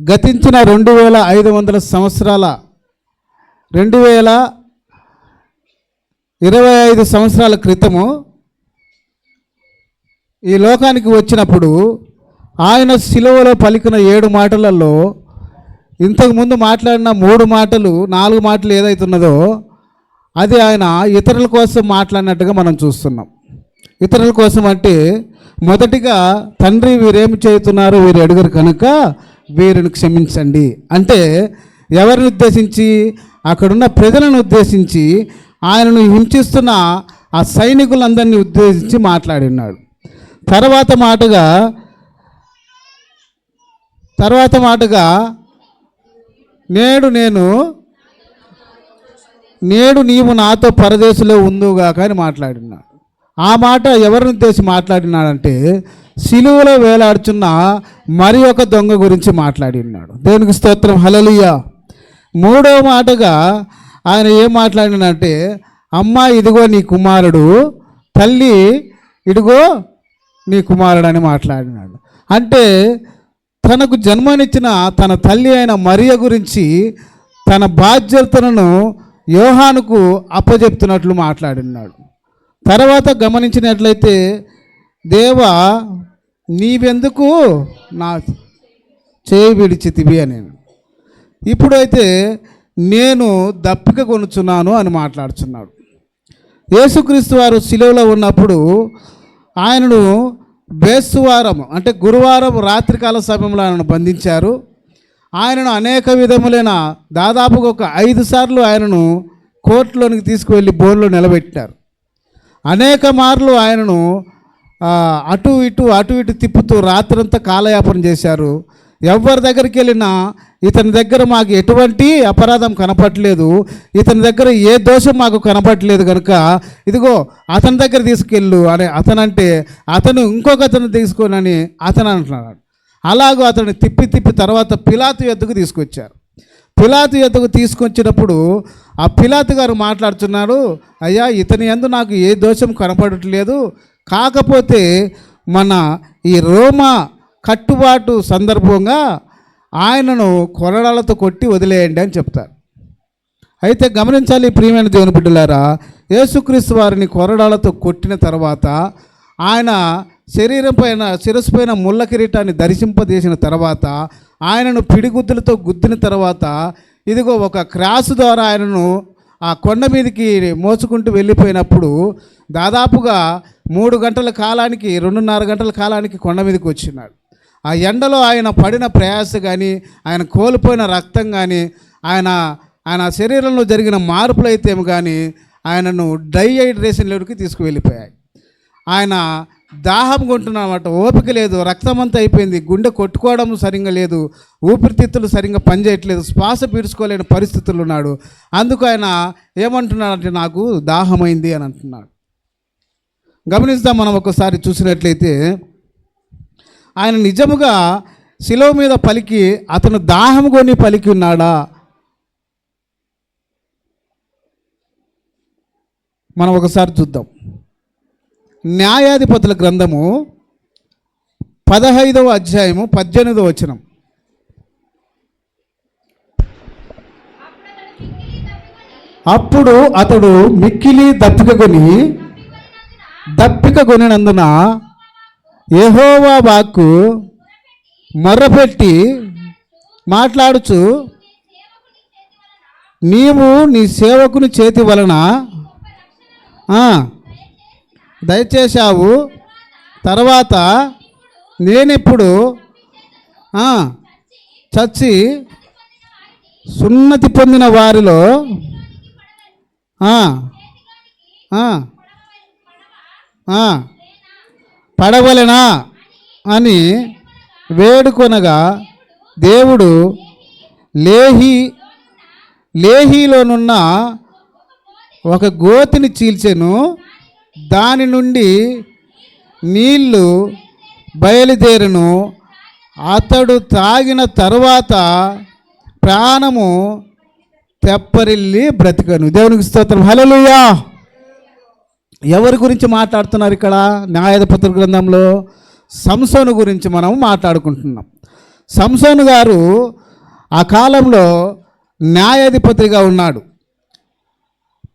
గతించిన రెండు వేల ఐదు వందల సంవత్సరాల రెండు వేల ఇరవై ఐదు సంవత్సరాల క్రితము ఈ లోకానికి వచ్చినప్పుడు ఆయన సిలువలో పలికిన ఏడు మాటలలో ఇంతకుముందు మాట్లాడిన మూడు మాటలు నాలుగు మాటలు ఏదైతున్నదో అది ఆయన ఇతరుల కోసం మాట్లాడినట్టుగా మనం చూస్తున్నాం. ఇతరుల కోసం అంటే మొదటిగా తండ్రి వీరేమి చేస్తున్నారు? వీరు అడుగురు కనుక వీరిని క్షమించండి. అంటే ఎవరిని ఉద్దేశించి? అక్కడున్న ప్రజలను ఉద్దేశించి ఆయనను హింసిస్తున్న ఆ సైనికులందరినీ ఉద్దేశించి మాట్లాడి ఉన్నాడు తర్వాత మాటగా తర్వాత మాటగా నేడు నేను నేడు నీవు నాతో పరదేశంలో ఉందుగాక అని మాట్లాడినాడు. ఆ మాట ఎవరిని ఉద్దేశి మాట్లాడినాడంటే సిలువలో వేలాడుచున్న మరి ఒక దొంగ గురించి మాట్లాడి ఉన్నాడు దేవునికి స్తోత్రం. హలలియ మూడో మాటగా ఆయన ఏం మాట్లాడినంటే అమ్మా ఇదిగో నీ కుమారుడు తల్లి ఇదిగో నీ కుమారుడు అని మాట్లాడినాడు. అంటే తనకు జన్మనిచ్చిన తన తల్లి అయిన మరియ గురించి తన బాధ్యతలను యోహానుకు అప్పజెప్తున్నట్లు మాట్లాడినాడు. తర్వాత గమనించినట్లయితే దేవా నీవెందుకు నా చేయి విడిచితివి అని. ఇప్పుడైతే నేను దప్పిక కొనుచున్నాను అని మాట్లాడుచున్నాడు. యేసుక్రీస్తు వారు సిలువలో ఉన్నప్పుడు ఆయనను బేస్తువారం అంటే గురువారం రాత్రికాల సమయంలో ఆయనను బంధించారు. ఆయనను అనేక విధములైన దాదాపుగా ఒక ఐదు సార్లు ఆయనను కోర్టులోనికి తీసుకువెళ్ళి బోన్లో నిలబెట్టారు. అనేక మార్లు ఆయనను అటు ఇటు అటు ఇటు తిప్పుతూ రాత్రంతా కాలయాపన చేశారు. ఎవరి దగ్గరికి వెళ్ళినా ఇతని దగ్గర మాకు ఎటువంటి అపరాధం కనపట్లేదు ఇతని దగ్గర ఏ దోషం మాకు కనపట్లేదు కనుక ఇదిగో అతని దగ్గర తీసుకెళ్ళు అని అతనంటే అతను ఇంకొక అతను తీసుకోనని అతను అంటున్నాడు. అలాగూ అతను తిప్పి తిప్పి తర్వాత పిలాతు ఎద్దుకు తీసుకొచ్చారు. పిలాతు ఎద్దుకు తీసుకొచ్చినప్పుడు ఆ పిలాతు గారు మాట్లాడుతున్నాడు అయ్యా ఇతని ఎందు నాకు ఏ దోషం కనపడట్లేదు. కాకపోతే మన ఈ రోమా కట్టుబాటు సందర్భంగా ఆయనను కొరడాలతో కొట్టి వదిలేయండి అని చెప్తారు. అయితే గమనించాలి ప్రియమైన దేవుని బిడ్డలారా యేసుక్రీస్తు వారిని కొరడాలతో కొట్టిన తర్వాత ఆయన శరీరం పైన శిరస్సు పైన ముళ్ళ కిరీటాన్ని దర్శింపజేసిన తర్వాత ఆయనను పిడిగుద్దులతో గుద్దిన తర్వాత ఇదిగో ఒక క్రాసు ద్వారా ఆయనను ఆ కొండ మీదకి మోసుకుంటూ వెళ్ళిపోయినప్పుడు దాదాపుగా మూడు గంటల కాలానికి రెండున్నర గంటల కాలానికి కొండ మీదకి వచ్చినాడు. ఆ ఎండలో ఆయన పడిన ప్రయాస కానీ ఆయన కోల్పోయిన రక్తం కానీ ఆయన ఆయన శరీరంలో జరిగిన మార్పులు కానీ ఆయనను డైహైడ్రేషన్ లెవెల్కి తీసుకువెళ్ళిపోయాయి. ఆయన దాహం కొంటున్నమాట ఓపిక లేదు. రక్తం అంతా అయిపోయింది. గుండె కొట్టుకోవడం సరిగ్గా లేదు. ఊపిరితిత్తులు సరిగ్గా పనిచేయట్లేదు. శ్వాస పీల్చుకోలేని పరిస్థితులు ఉన్నాడు. అందుకు ఆయన ఏమంటున్నాడంటే నాకు దాహమైంది అని అంటున్నాడు. గమనిస్తాం మనం ఒకసారి చూసినట్లయితే ఆయన నిజముగా శిలవ మీద పలికి అతను దాహం కొని పలికి ఉన్నాడా? మనం ఒకసారి చూద్దాం. న్యాయాధిపతుల గ్రంథము పదహైదవ అధ్యాయము పద్దెనిమిదవ వచనం. అప్పుడు అతడు మిక్కిలి దప్పికగొని దప్పిక కొనినందున ఎహోవా వాక్కు మొర్రపెట్టి మాట్లాడుచు నీవు నీ సేవకుని చేతి వలన దయచేశావు. తర్వాత నేనిప్పుడు చచ్చి సున్నతి పొందిన వారిలో పడవలెనా అని వేడుకొనగా దేవుడు లేహి లేహీలోనున్న ఒక గోతిని చీల్చెను. దాని నుండి నీళ్ళు బయలుదేరును. అతడు తాగిన తరువాత ప్రాణము తెప్పరిల్లి బ్రతికను. దేవునికి స్తోత్రం. హల్లెలూయా. ఎవరి గురించి మాట్లాడుతున్నారు ఇక్కడ? న్యాయాధిపతుల గ్రంథంలో సంసోను గురించి మనం మాట్లాడుకుంటున్నాం. సంసోను గారు ఆ కాలంలో న్యాయాధిపతిగా ఉన్నాడు.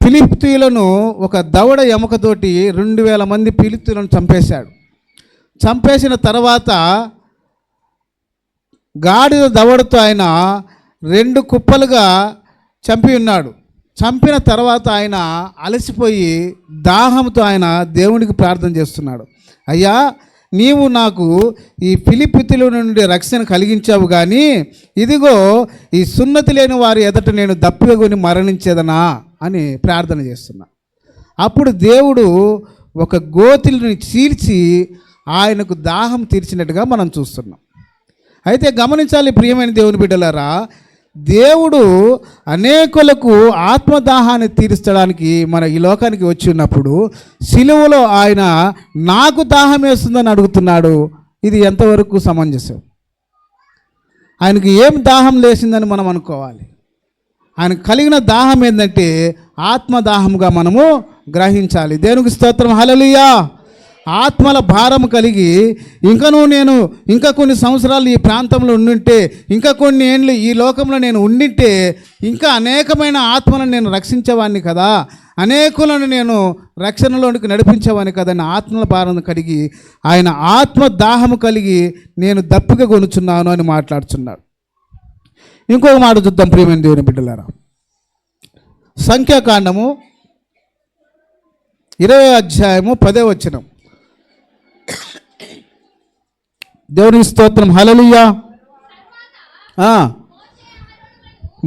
ఫిలిప్తీయులను ఒక దవడ ఎముకతోటి రెండు వేల మంది ఫిలిప్తీయులను చంపేశాడు. చంపేసిన తర్వాత గాడిద దవడతో ఆయన రెండు కుప్పలుగా చంపి ఉన్నాడు. చంపిన తర్వాత ఆయన అలసిపోయి దాహంతో ఆయన దేవునికి ప్రార్థన చేస్తున్నాడు. అయ్యా నీవు నాకు ఈ ఫిలిపితుల నుండి రక్షణ కలిగించావు కానీ ఇదిగో ఈ సున్నతి లేని వారి ఎదుట నేను దప్పిగొని మరణించేదనా అని ప్రార్థన చేస్తున్నా. అప్పుడు దేవుడు ఒక గోతిని చీల్చి ఆయనకు దాహం తీర్చినట్టుగా మనం చూస్తున్నాం. అయితే గమనించాలి ప్రియమైన దేవుని బిడ్డలారా దేవుడు అనేకులకు ఆత్మదాహాన్ని తీర్చడానికి మన ఈ లోకానికి వచ్చి ఉన్నప్పుడు సిలువలో ఆయన నాకు దాహం వేస్తుందని అడుగుతున్నాడు. ఇది ఎంతవరకు సమంజసం? ఆయనకి ఏం దాహం లేసిందని మనం అనుకోవాలి. ఆయనకు కలిగిన దాహం ఏంటంటే ఆత్మదాహముగా మనము గ్రహించాలి. దేవునికి స్తోత్రం. హలలియా ఆత్మల భారం కలిగి ఇంకనూ నేను ఇంకా కొన్ని సంవత్సరాలు ఈ ప్రాంతంలో ఉండింటే ఇంకా కొన్ని ఏండ్లు ఈ లోకంలో నేను ఉండింటే ఇంకా అనేకమైన ఆత్మలను నేను రక్షించేవాడిని కదా. అనేకులను నేను రక్షణలోనికి నడిపించేవాడిని కదా అని ఆత్మల భారం కలిగి ఆయన ఆత్మ దాహము కలిగి నేను దప్పిక కొనుచున్నాను అని మాట్లాడుచున్నాడు. ఇంకొక మాట చూద్దాం ప్రియమైన దేవుని బిడ్డలారా. సంఖ్యాకాండము ఇరవై అధ్యాయము పదే వచనం. దేవుని స్తోత్రం. హలలుయా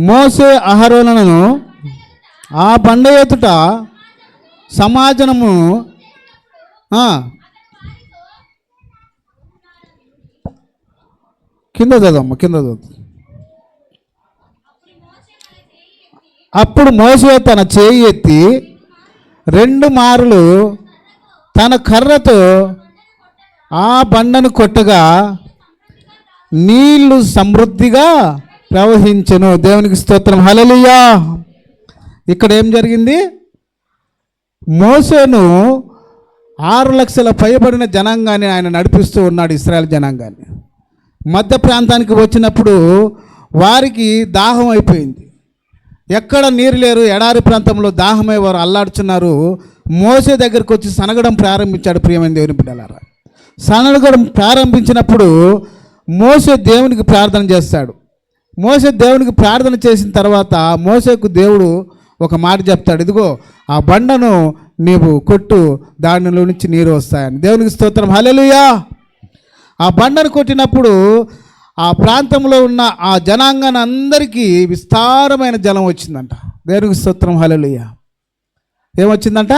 మోసే అహరోలను ఆ బండ ఎదుట సమాజనము కింద చదవమ్మ కింద చదువు. అప్పుడు మోసే తన చేయి ఎత్తి రెండు మారులు తన కర్రతో ఆ బండను కొట్టగా నీళ్ళు సమృద్ధిగా ప్రవహించను. దేవునికి స్తోత్రం. హలలియా ఇక్కడ ఏం జరిగింది? మోసేను ఆరు లక్షల పైబడిన జనాంగాన్ని ఆయన నడిపిస్తూ ఉన్నాడు ఇస్రాయల్ జనాంగాన్ని. మధ్య ప్రాంతానికి వచ్చినప్పుడు వారికి దాహం అయిపోయింది. ఎక్కడ నీరు లేరు ఎడారి ప్రాంతంలో దాహమై వారు అల్లాడుచున్నారు. మోసే దగ్గరికి వచ్చి సనగడం ప్రారంభించాడు ప్రియమైన దేవుని బిడ్డలారా. సనడగడం ప్రారంభించినప్పుడు మోసే దేవునికి ప్రార్థన చేస్తాడు. మోసే దేవునికి ప్రార్థన చేసిన తర్వాత మోసేకు దేవుడు ఒక మాట చెప్తాడు. ఇదిగో ఆ బండను నీవు కొట్టు దానిలో నుంచి నీరు వస్తాయని. దేవునికి స్తోత్రం. హలెలుయా ఆ బండను కొట్టినప్పుడు ఆ ప్రాంతంలో ఉన్న ఆ జనాంగాన్ని అందరికీ విస్తారమైన జలం వచ్చిందంట. దేవునికి స్తోత్రం. హల్లెలూయా! ఏమొచ్చిందంట?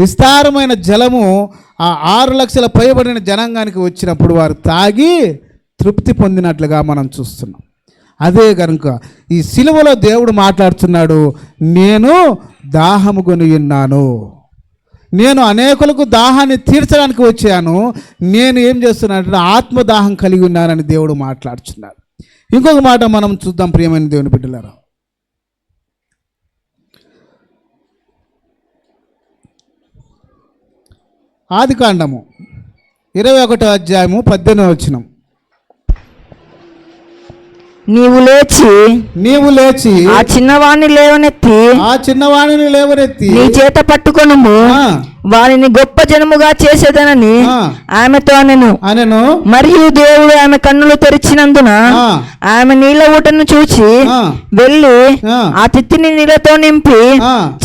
విస్తారమైన జలము ఆ ఆరు లక్షల పైబడిన జనాంగానికి వచ్చినప్పుడు వారు తాగి తృప్తి పొందినట్లుగా మనం చూస్తున్నాం. అదే కనుక ఈ సిలువలో దేవుడు మాట్లాడుతున్నాడు నేను దాహము కొని ఉన్నాను. నేను అనేకులకు దాహాన్ని తీర్చడానికి వచ్చాను. నేను ఏం చేస్తున్నానంటే ఆత్మదాహం కలిగి ఉన్నానని దేవుడు మాట్లాడుచున్నాడు. ఇంకొక మాట మనం చూద్దాం ప్రియమైన దేవుని బిడ్డలారా. ఆది కాండము. ఇరవై ఒకటో అధ్యాయము పద్దెనిమిది వచ్చినం నీవు లేచి నీవు లేచి ఆ చిన్నవాణ్ణి లేవనెత్తి ఆ చిన్నవాణిని లేవనెత్తి నీ చేత పట్టుకొనుము వారిని గొప్ప జనముగా చేసేదనని. ఆమెతో నేను అనెను. మరియు దేవుడు ఆమె కన్నులు తెరిచినందున ఆమె నీళ్ళ ఊటను చూచి వెళ్ళి ఆ. తిత్తిని నీళ్ళతో నింపి.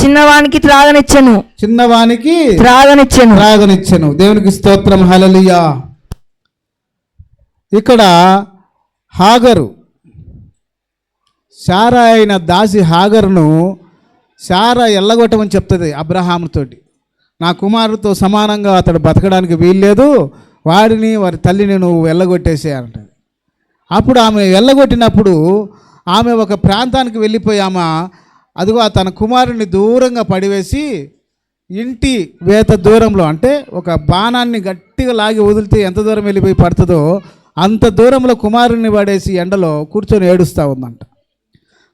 చిన్నవానికి త్రాగనిచ్చెను. చిన్నవానికి త్రాగనిచ్చెను. రాగనిచ్చెను దేవునికి స్తోత్రం. హలలియా ఇక్కడ హాగరు శారా అయిన దాసి హాగరును శారా ఎల్లగొట్టమని చెప్తుంది అబ్రహాముతోటి. నా కుమారుడితో సమానంగా అతడు బతకడానికి వీల్లేదు. వాడిని వారి తల్లిని నువ్వు వెళ్ళగొట్టేసే అప్పుడు ఆమె వెళ్ళగొట్టినప్పుడు ఆమె ఒక ప్రాంతానికి వెళ్ళిపోయి ఆమె అదిగో తన కుమారుని దూరంగా పడివేసి ఇంటి వేత దూరంలో అంటే ఒక బాణాన్ని గట్టిగా లాగి వదిలితే ఎంత దూరం వెళ్ళిపోయి పడుతుందో అంత దూరంలో కుమారుని పడేసి ఎండలో కూర్చొని ఏడుస్తూ ఉందంట.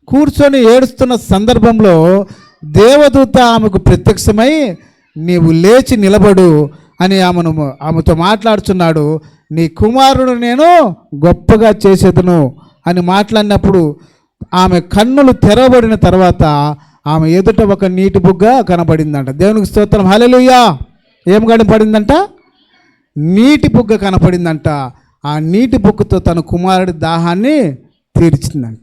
కూర్చొని ఏడుస్తున్న సందర్భంలో దేవదూత ఆమెకు ప్రత్యక్షమై నీవు లేచి నిలబడు అని ఆమెను ఆమెతో మాట్లాడుచున్నాడు. నీ కుమారుడు నేను గొప్పగా చేసేదను అని మాట్లాడినప్పుడు ఆమె కన్నులు తెరవబడిన తర్వాత ఆమె ఎదుట ఒక నీటి బుగ్గ కనపడిందంట దేవునికి స్తోత్రం. హల్లెలూయా. ఏం కనపడిందంట నీటి బుగ్గ కనపడిందంట ఆ నీటి బుగ్గతో తన కుమారుడి దాహాన్ని తీర్చిందంట.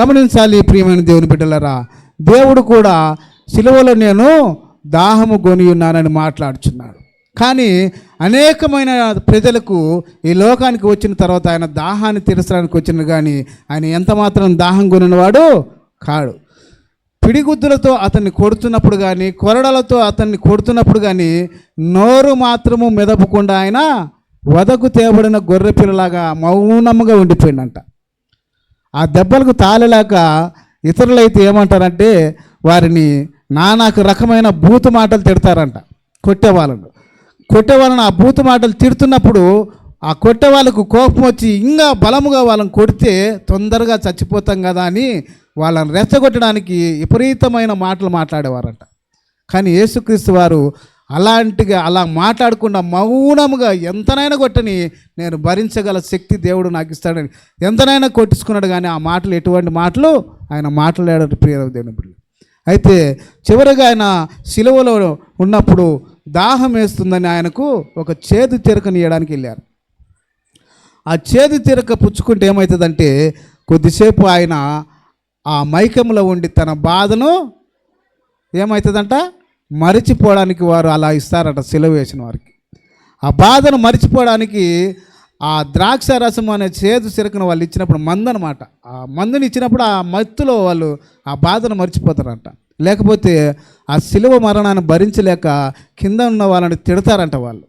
గమనించాలి ప్రియమైన దేవుని బిడ్డలరా. దేవుడు కూడా సిలువలో నేను దాహము కొని ఉన్నానని మాట్లాడుచున్నాడు. కానీ అనేకమైన ప్రజలకు ఈ లోకానికి వచ్చిన తర్వాత ఆయన దాహాన్ని తీర్చడానికి వచ్చిన కానీ ఆయన ఎంత మాత్రం దాహం కొనినవాడు కాడు. పిడిగుద్దులతో అతన్ని కొడుతున్నప్పుడు కానీ కొరడలతో అతన్ని కొడుతున్నప్పుడు కానీ నోరు మాత్రము మెదపకుండా ఆయన వదకు తేబడిన గొర్రె పిల్లలాగా మౌనముగా ఉండిపోయిందంట. ఆ దెబ్బలకు తాళలేక ఇతరులైతే ఏమంటారంటే వారిని నానాకు రకమైన బూతు మాటలు తిడతారంట కొట్టేవాళ్ళను. కొట్టేవాళ్ళను ఆ బూతు మాటలు తిడుతున్నప్పుడు ఆ కొట్టే వాళ్ళకు కోపం వచ్చి ఇంకా బలముగా వాళ్ళని కొడితే తొందరగా చచ్చిపోతాం కదా అని వాళ్ళని రెచ్చగొట్టడానికి విపరీతమైన మాటలు మాట్లాడేవారంట. కానీ యేసుక్రీస్తు వారు అలాంటిగా అలా మాట్లాడకుండా మౌనముగా ఎంతనైనా కొట్టని నేను భరించగల శక్తి దేవుడు నాకు ఇస్తాడని ఎంతనైనా కొట్టించుకున్నాడు కానీ ఆ మాటలు ఎటువంటి మాటలు? ఆయన మాట్లాడాడు ప్రియ దేవుని బిడ్డలు. అయితే చివరిగా ఆయన సిలువలో ఉన్నప్పుడు దాహం వేస్తుందని ఆయనకు ఒక చేదు చెరకనియడానికి వెళ్ళారు. ఆ చేదు తిరక పుచ్చుకుంటే ఏమవుతుందంటే కొద్దిసేపు ఆయన ఆ మైకంలో ఉండి తన బాధను ఏమవుతుందంట మరిచిపోవడానికి వారు అలా ఇస్తారట సెలవు వేసిన వారికి. ఆ బాధను మరిచిపోవడానికి ఆ ద్రాక్ష రసం అనే చేదు సిరకను వాళ్ళు ఇచ్చినప్పుడు మందు అనమాట ఆ మందుని ఇచ్చినప్పుడు ఆ మత్తులో వాళ్ళు ఆ బాధను మర్చిపోతారంట. లేకపోతే ఆ శిలువ మరణాన్ని భరించలేక కింద ఉన్న వాళ్ళని తిడతారంట వాళ్ళు.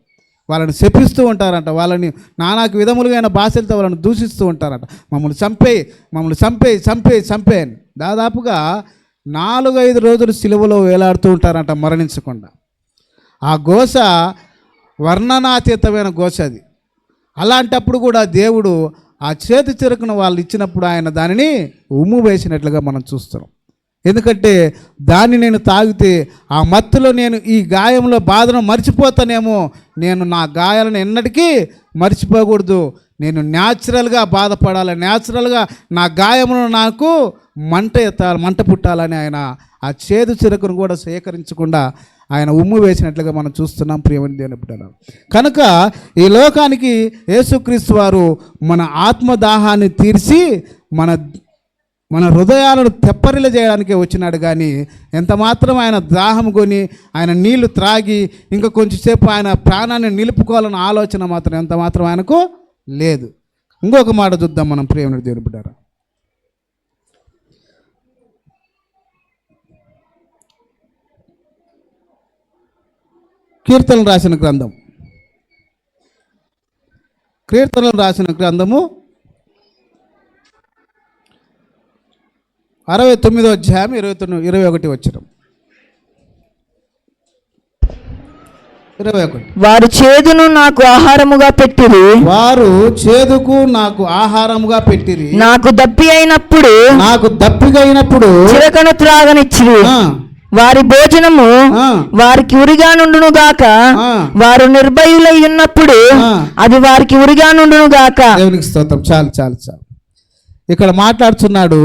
వాళ్ళని శపిస్తూ ఉంటారంట. వాళ్ళని నానాకు విధములుగా భాషలతో వాళ్ళని దూషిస్తూ ఉంటారంట. మమ్మల్ని చంపేయి మమ్మల్ని చంపేయి చంపేయి చంపేయని దాదాపుగా నాలుగైదు రోజులు సిలువలో వేలాడుతూ ఉంటారంట మరణించకుండా. ఆ గోస వర్ణనాతీతమైన గోస అది. అలాంటప్పుడు కూడా దేవుడు ఆ చేతి చిరకును వాళ్ళు ఇచ్చినప్పుడు ఆయన దానిని ఉమ్ము వేసినట్లుగా మనం చూస్తున్నాం. ఎందుకంటే దాన్ని నేను తాగితే ఆ మత్తులో నేను ఈ గాయంలో బాధను మర్చిపోతానేమో. నేను నా గాయాలను ఎన్నటికీ మర్చిపోకూడదు. నేను న్యాచురల్గా బాధపడాలి. న్యాచురల్గా నా గాయమును నాకు మంట ఎత్తాలి మంట పుట్టాలని ఆయన ఆ చేదు చిరకును కూడా సేకరించకుండా ఆయన ఉమ్ము వేసినట్లుగా మనం చూస్తున్నాం ప్రియమని దేవుని బిడ్డలు కనుక ఈ లోకానికి యేసుక్రీస్తు వారు మన ఆత్మదాహాన్ని తీర్చి మన మన హృదయాలను తెప్పరిల చేయడానికే వచ్చినాడు కానీ ఎంత మాత్రం ఆయన దాహం కొని ఆయన నీళ్ళు త్రాగి ఇంకా కొంచెంసేపు ఆయన ప్రాణాన్ని నిలుపుకోవాలన్న ఆలోచన మాత్రం ఎంత మాత్రం ఆయనకు లేదు. ఇంకొక మాట చూద్దాం మనం ప్రేమ దేవుని బిడ్డారా కీర్తనలు రాసిన గ్రంథం. కీర్తనలు రాసిన గ్రంథము అరవై తొమ్మిదో అధ్యాయం ఇరవై తొమ్మిది ఇరవై ఒకటి వచ్చిన. ఇరవై ఒకటి. వారు చేదును నాకు ఆహారముగా పెట్టిరి. వారు చేదుకు నాకు ఆహారముగా పెట్టిరి. నాకు దప్పి అయినప్పుడు నాకు దప్పిగైనప్పుడు చిరకను త్రాగనిచ్చిరి. వారి భోజనము వారికి ఉరిగా నుండును గాక. వారు నిర్భయులై ఉన్నప్పుడు. అది వారికి ఉరిగా నుండును గాక. దేవునికి స్తోత్రం. చాలు చాలు చాలు. ఇక్కడ మాట్లాడుతున్నాడు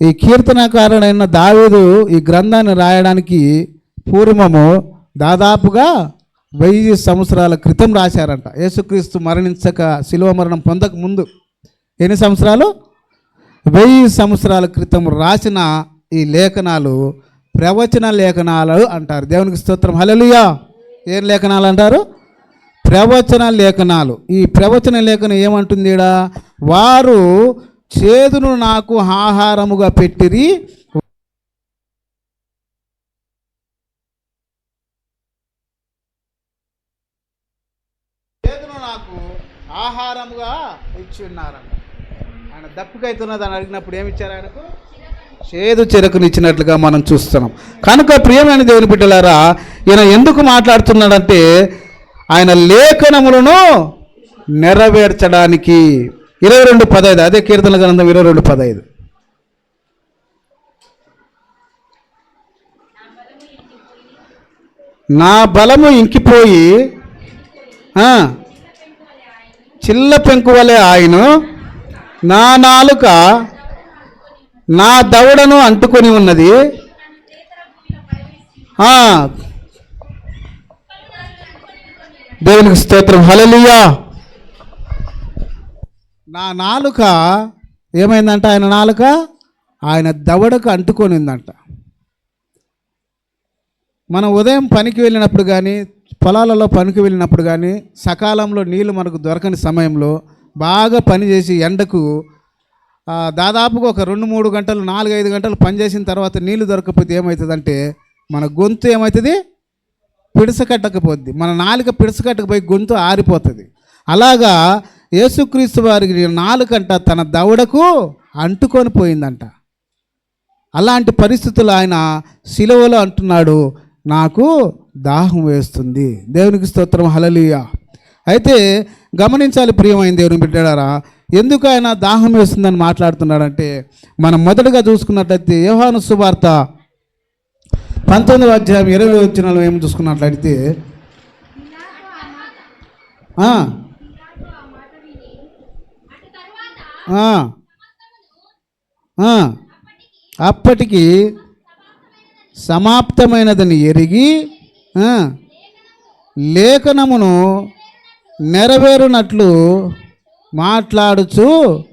ఈ కీర్తనకారుడైన దావీదు ఈ గ్రంథాన్ని రాయడానికి పూర్వము దాదాపుగా వెయ్యి సంవత్సరాల క్రితం రాశారంట. యేసుక్రీస్తు మరణించక శిలువ మరణం పొందక ముందు ఎన్ని సంవత్సరాలు? వెయ్యి సంవత్సరాల క్రితం రాసిన ఈ లేఖనాలు ప్రవచన లేఖనాలు అంటారు. దేవునికి స్తోత్రం. హలలుయా ఏం లేఖనాలు అంటారు? ప్రవచన లేఖనాలు. ఈ ప్రవచన లేఖనం ఏమంటుంది ఈడ? వారు చేదును నాకు ఆహారముగా పెట్టిరి. చేదును నాకు ఆహారముగా ఇచ్చి ఉన్నారంట. ఆయన దప్పికైతున్నదని అడిగినప్పుడు ఏమిచ్చారు ఆయనకు? చేదు చెరకునిచ్చినట్లుగా మనం చూస్తున్నాం. కనుక ప్రియమైన దేవుని బిడ్డలారా ఈయన ఎందుకు మాట్లాడుతున్నాడంటే ఆయన లేఖనములను నెరవేర్చడానికి. ఇరవై రెండు పదహైదు అదే కీర్తన గ్రంథం ఇరవై రెండు పదహైదు. నా బలము ఇంకిపోయి చిల్ల పెంకు వలె ఆయన నా నాలుక నా దవడను అంటుకొని ఉన్నది. దేవునికి స్తోత్రం. హలలియా నా నాలుక ఏమైందంట? ఆయన నాలుక ఆయన దవడకు అంటుకొని ఉందంట. మనం ఉదయం పనికి వెళ్ళినప్పుడు కానీ పొలాలలో పనికి వెళ్ళినప్పుడు కానీ సకాలంలో నీళ్ళు మనకు దొరకని సమయంలో బాగా పని చేసి ఎండకు దాదాపుగా ఒక రెండు మూడు గంటలు నాలుగు ఐదు గంటలు పనిచేసిన తర్వాత నీళ్ళు దొరకకపోతే ఏమవుతుందంటే మన గొంతు ఏమవుతుంది పిడసకట్టకపోద్ది మన నాలుక పిడసకట్టకపోయి గొంతు ఆరిపోతుంది. అలాగా యేసుక్రీస్తు వారికి నాలుకంట తన దవడకు అంటుకొని పోయిందంట. అలాంటి పరిస్థితులు ఆయన సిలువలో అంటున్నాడు నాకు దాహం వేస్తుంది. దేవునికి స్తోత్రం. హలలియ అయితే గమనించాలి ప్రియమైన దేవుని బిడ్డారా ఎందుకు ఆయన దాహం వేస్తుందని మాట్లాడుతున్నాడంటే మనం మొదటగా చూసుకున్నట్లయితే యోహాను సువార్త పంతొమ్మిది అధ్యాయం ఇరవై వచ్చినాలు ఏం చూసుకున్నట్లయితే అప్పటికి సమాప్తమైనదని ఎరిగి లేఖనమును నెరవేరునట్లు మాట్లాడుచు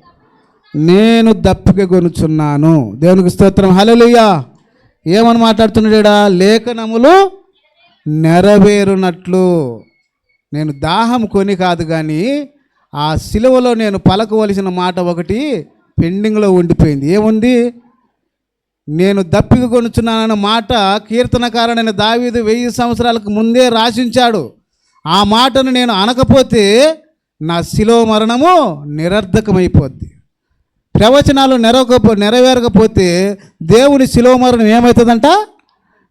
నేను దప్పిక కొనుచున్నాను దేవునికి స్తోత్రం. హలలుయ్యా ఏమని మాట్లాడుతున్నాడా లేఖనములు నెరవేరునట్లు. నేను దాహం కొని కాదు కానీ ఆ సిలువలో నేను పలకవలసిన మాట ఒకటి పెండింగ్లో ఉండిపోయింది. ఏముంది? నేను దప్పిక కొనుచున్నానన్న మాట కీర్తనకారుడైన దావీదు వెయ్యి సంవత్సరాలకు ముందే రాసించాడు. ఆ మాటను నేను అనకపోతే నా శిలో మరణము నిరర్ధకమైపోద్ది. ప్రవచనాలు నెరవకపో నెరవేరకపోతే దేవుని శిలో మరణం ఏమవుతుందంట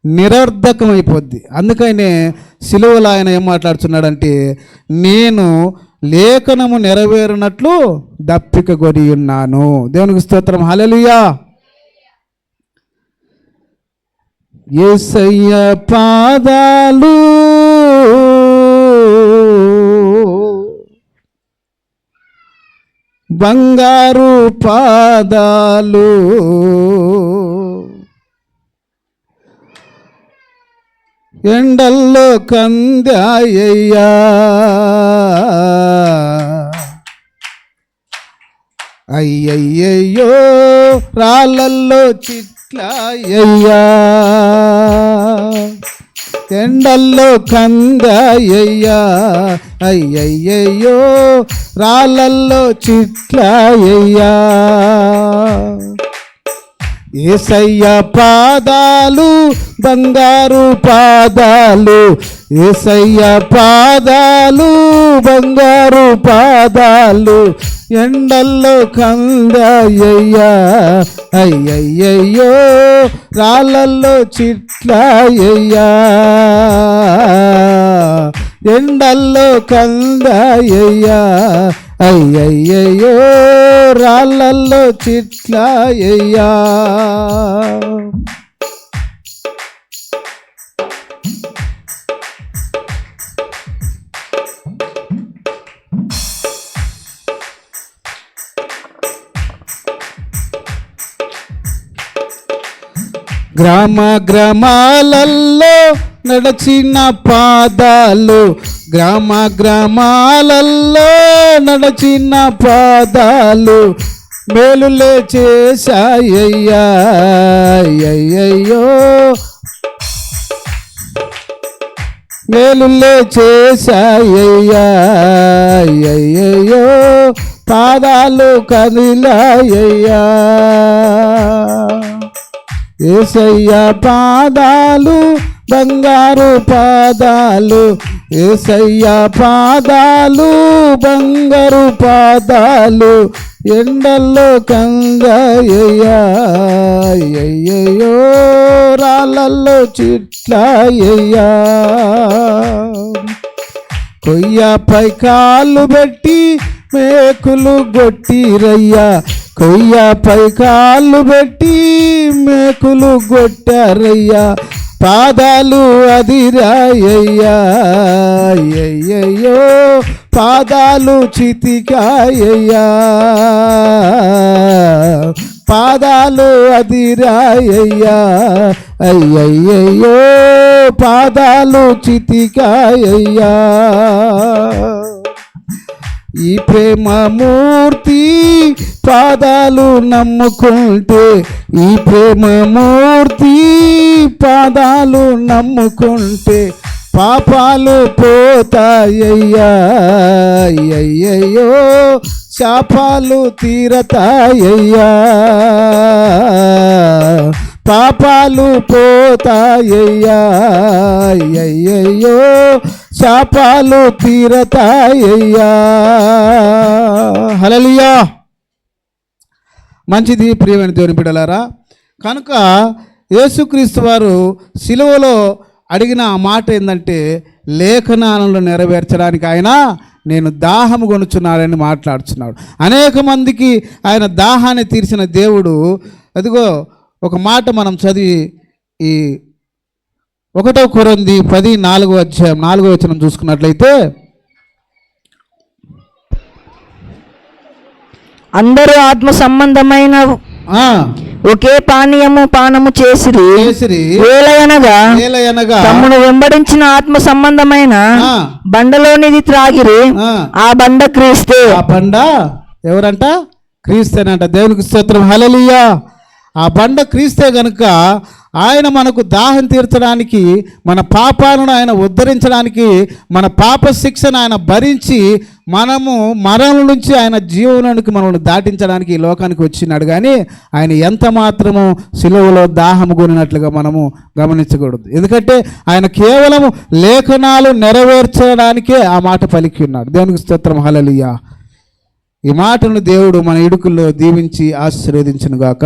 నిరర్ధకమైపోద్ది. అందుకనే శిలువలో ఆయన ఏం మాట్లాడుతున్నాడంటే నేను లేఖనము నెరవేరునట్లు దప్పిక కొని ఉన్నాను దేవునికి స్తోత్రం. హలలుయా ఏసయ్య పాదాలు బంగారు పాదాలు. ఎండల్లో కందాయ్యా. అయ్యయ్యయ్యో రాళ్ళల్లో చిట్లాయ్యా ఎండల్లో కందయ్యా. అయ్యయ్యయ్యో రాళ్ళల్లో చిట్లాయ్యా. ఏసయ్య పాదాలు బంగారు పాదాలు. ఏసయ్య పాదాలు బంగారు పాదాలు. ఎండల్లో కందయ్యా. అయ్యయ్యో రాళ్ళల్లో చిట్లయ్యా ఎండల్లో కందయ్యా అయ్యయ్యయ్యో రాళ్ళల్లో చిట్లయ్యా గ్రామ గ్రామాలల్లో నడచిన పాదాలు గ్రామ గ్రామాలల్లో నడచిన పాదాలు మేలులే చేశాయ్యా మేలులే చేశాయ్యా పాదాలు కదిలాయ్యా. ఏసయ్య పాదాలు బంగారు పాదాలు ఏసయ్య పాదాలు బంగారు పాదాలు ఎండల్లో కందయ్యా రాళ్ళల్లో చిట్లాయ్యా కొయ్యపై కాళ్ళు పెట్టి మేకులు గొట్టిరయ్యా కొయ్యపై కాళ్ళు పెట్టి మేకులు గొట్టారయ్యా పాదాలు అదిరాయ్యా. పాదాలు చితికాయ్యా. పాదాలు అదిరాయ్యా. అయ్యయ్యో పాదాలు చితికాయ్యా. ఈ ప్రేమమూర్తి పాదాలు నమ్ముకుంటే ఈ ప్రేమమూర్తి పాదాలు నమ్ముకుంటే పాపాలు పోతాయ్యా. శాపాలు తీరతాయ్యా. పాపాలు పోతాయ్యా శాపాలు తీరతాయ్యా హలలియా మంచిది ప్రియమైన దేవుని బిడలారా కనుక యేసుక్రీస్తు వారు సిలువలో అడిగిన ఆ మాట ఏంటంటే లేఖనాలను నెరవేర్చడానికి ఆయన నేను దాహము కొనుచున్నాడని మాట్లాడుచున్నాడు. అనేక మందికి ఆయన దాహాన్ని తీర్చిన దేవుడు అదిగో ఒక మాట మనం చదివి ఈ ఒకటో కొరంది పది నాలుగో అధ్యాయం నాలుగో వచనం చూసుకున్నట్లయితే అందరూ ఆత్మ సంబంధమైన ఒకే పానీయము పానము చేసిరి. వేలయనగా ఏలయనగా తమ్మును వెంబడించిన ఆత్మ సంబంధమైన బండలోనిది త్రాగిరి. ఆ, ఆ బండ క్రీస్తే. ఆ బండ ఎవరంట? క్రీస్తేనంట. దేవునికి స్తోత్రం. హలలియా ఆ బండ క్రీస్తే గనుక ఆయన మనకు దాహం తీర్చడానికి మన పాపాలను ఆయన ఉద్ధరించడానికి మన పాప శిక్షను ఆయన భరించి మనము మరణం నుంచి ఆయన జీవనానికి మనల్ని దాటించడానికి ఈ లోకానికి వచ్చినాడు. కానీ ఆయన ఎంత మాత్రము సిలువలో దాహం కొనినట్లుగా మనము గమనించకూడదు. ఎందుకంటే ఆయన కేవలము లేఖనాలు నెరవేర్చడానికే ఆ మాట పలికి ఉన్నాడు. దేవునికి స్తోత్రం. హలలియ ఈ మాటను దేవుడు మన ఇడుకుల్లో దీవించి ఆశీర్వదించును గాక